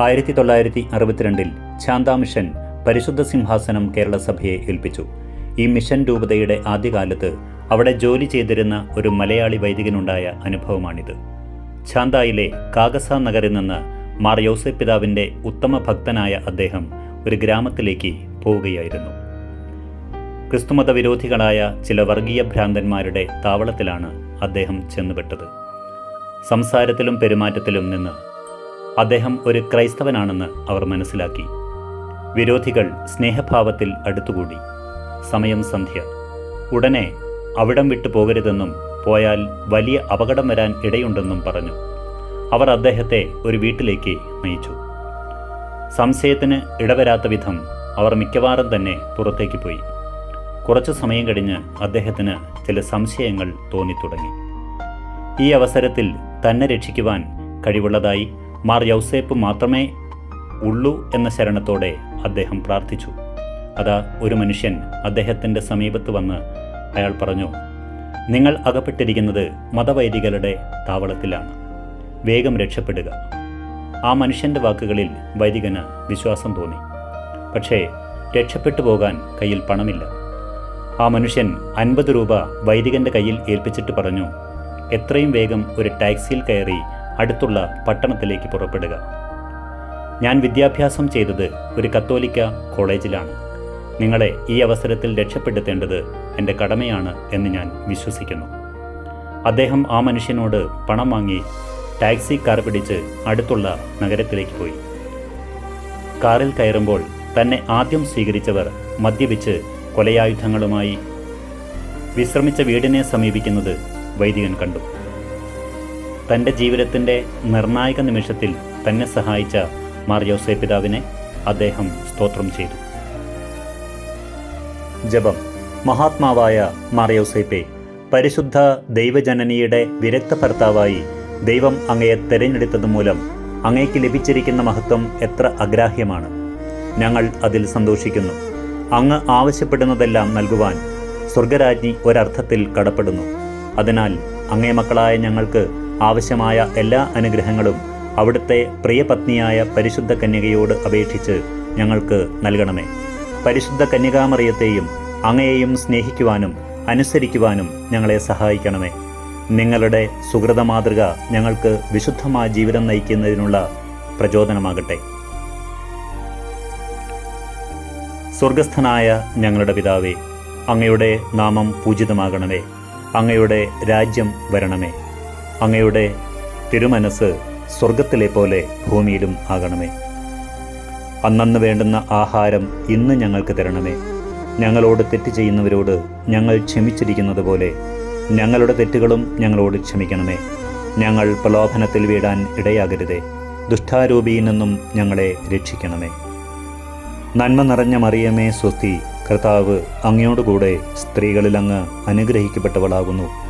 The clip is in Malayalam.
ആയിരത്തി തൊള്ളായിരത്തി അറുപത്തിരണ്ടിൽ ശാന്താ മിഷൻ പരിശുദ്ധ സിംഹാസനം കേരള സഭയെ ഏൽപ്പിച്ചു. ഈ മിഷൻ രൂപതയുടെ ആദ്യകാലത്ത് അവിടെ ജോലി ചെയ്തിരുന്ന ഒരു മലയാളി വൈദികനുണ്ടായ അനുഭവമാണിത്. ശാന്തായിലെ കാഗസ നഗറിൽ നിന്ന് മാർ യോസഫ് പിതാവിന്റെ ഉത്തമ ഭക്തനായ അദ്ദേഹം ഒരു ഗ്രാമത്തിലേക്ക് പോവുകയായിരുന്നു. ക്രിസ്തുമത വിരോധികളായ ചില വർഗീയ ഭ്രാന്തന്മാരുടെ താവളത്തിലാണ് അദ്ദേഹം ചെന്നുപെട്ടത്. സംസാരത്തിലും പെരുമാറ്റത്തിലും നിന്ന് അദ്ദേഹം ഒരു ക്രൈസ്തവനാണെന്ന് അവർ മനസ്സിലാക്കി. വിരോധികൾ സ്നേഹഭാവത്തിൽ അടുത്തുകൂടി. സമയം സന്ധ്യ. ഉടനെ അവിടം വിട്ടു പോകരുതെന്നും പോയാൽ വലിയ അപകടം വരാൻ ഇടയുണ്ടെന്നും പറഞ്ഞു. അവർ അദ്ദേഹത്തെ ഒരു വീട്ടിലേക്ക് നയിച്ചു. സംശയത്തിന് ഇടവരാത്ത വിധം അവർ മിക്കവാറും തന്നെ പുറത്തേക്ക് പോയി. കുറച്ചു സമയം കഴിഞ്ഞ് അദ്ദേഹത്തിന് ചില സംശയങ്ങൾ തോന്നിത്തുടങ്ങി. ഈ അവസരത്തിൽ തന്നെ രക്ഷിക്കുവാൻ കഴിവുള്ളതായി മാർ യൗസേപ്പ് മാത്രമേ ഉള്ളൂ എന്ന ശരണത്തോടെ അദ്ദേഹം പ്രാർത്ഥിച്ചു. അതാ ഒരു മനുഷ്യൻ അദ്ദേഹത്തിന്റെ സമീപത്ത് വന്ന് അയാൾ പറഞ്ഞു നിങ്ങൾ അകപ്പെട്ടിരിക്കുന്നത് മതവൈദികളുടെ താവളത്തിലാണ്. വേഗം രക്ഷപ്പെടുക. ആ മനുഷ്യന്റെ വാക്കുകളിൽ വൈദികന് വിശ്വാസം തോന്നി. പക്ഷേ രക്ഷപ്പെട്ടു പോകാൻ കയ്യിൽ പണമില്ല. ആ മനുഷ്യൻ അൻപത് രൂപ വൈദികന്റെ കയ്യിൽ ഏൽപ്പിച്ചിട്ട് പറഞ്ഞു എത്രയും വേഗം ഒരു ടാക്സിയിൽ കയറി അടുത്തുള്ള പട്ടണത്തിലേക്ക് പുറപ്പെടുക. ഞാൻ വിദ്യാഭ്യാസം ചെയ്തത് ഒരു കത്തോലിക്ക കോളേജിലാണ്. നിങ്ങളെ ഈ അവസരത്തിൽ രക്ഷപ്പെടുത്തേണ്ടത് എന്റെ കടമയാണ് എന്ന് ഞാൻ വിശ്വസിക്കുന്നു. അദ്ദേഹം ആ മനുഷ്യനോട് പണം വാങ്ങി ടാക്സി കാർ പിടിച്ച് അടുത്തുള്ള നഗരത്തിലേക്ക് പോയി. കാറിൽ കയറുമ്പോൾ തന്നെ ആദ്യം സ്വീകരിച്ചവർ മദ്യപിച്ച് കൊലയായുധങ്ങളുമായി വിശ്രമിച്ച വീടിനെ സമീപിക്കുന്നത് വൈദികൻ കണ്ടു. തന്റെ ജീവിതത്തിന്റെ നിർണായക നിമിഷത്തിൽ തന്നെ സഹായിച്ച മാർ ജോസേ പിതാവിനെ അദ്ദേഹം സ്തോത്രം ചെയ്തു. ജപം. മഹാത്മാവായ മാർ പരിശുദ്ധ ദൈവജനനിയുടെ വിരക്ത ഭർത്താവായി ദൈവം അങ്ങയെ തെരഞ്ഞെടുത്തത് മൂലം അങ്ങയ്ക്ക് ലഭിച്ചിരിക്കുന്ന മഹത്വം എത്ര അഗ്രാഹ്യമാണ്. ഞങ്ങൾ അതിൽ സന്തോഷിക്കുന്നു. അങ്ങ് ആവശ്യപ്പെടുന്നതെല്ലാം നൽകുവാൻ സ്വർഗരാജ്ഞി ഒരർത്ഥത്തിൽ കടപ്പെടുന്നു. അതിനാൽ അങ്ങേ മക്കളായ ഞങ്ങൾക്ക് ആവശ്യമായ എല്ലാ അനുഗ്രഹങ്ങളും അവിടുത്തെ പ്രിയപത്നിയായ പരിശുദ്ധ കന്യകയോട് അപേക്ഷിച്ച് ഞങ്ങൾക്ക് നൽകണമേ. പരിശുദ്ധ കന്യകാമറിയത്തെയും അങ്ങയെയും സ്നേഹിക്കുവാനും അനുസരിക്കുവാനും ഞങ്ങളെ സഹായിക്കണമേ. നിങ്ങളുടെ സുഹൃത മാതൃക ഞങ്ങൾക്ക് വിശുദ്ധമായ ജീവിതം നയിക്കുന്നതിനുള്ള പ്രചോദനമാകട്ടെ. സ്വർഗസ്ഥനായ ഞങ്ങളുടെ പിതാവേ അങ്ങയുടെ നാമം പൂജിതമാകണമേ. അങ്ങയുടെ രാജ്യം വരണമേ. അങ്ങയുടെ തിരുമനസ് സ്വർഗത്തിലെ പോലെ ഭൂമിയിലും ആകണമേ. അന്നന്ന് വേണ്ടുന്ന ആഹാരം ഇന്ന് ഞങ്ങൾക്ക് തരണമേ. ഞങ്ങളോട് തെറ്റ് ചെയ്യുന്നവരോട് ഞങ്ങൾ ക്ഷമിച്ചിരിക്കുന്നത് പോലെ ഞങ്ങളുടെ തെറ്റുകളും ഞങ്ങളോട് ക്ഷമിക്കണമേ. ഞങ്ങൾ പ്രലോഭനത്തിൽ വീടാൻ ഇടയാകരുതേ. ദുഷ്ടാരൂപിയിൽ നിന്നും ഞങ്ങളെ രക്ഷിക്കണമേ. നന്മ നിറഞ്ഞ മറിയമേ സ്വസ്തി കർത്താവ് അങ്ങയോടുകൂടെ സ്ത്രീകളിൽ അങ്ങ് അനുഗ്രഹിക്കപ്പെട്ടവളാകുന്നു.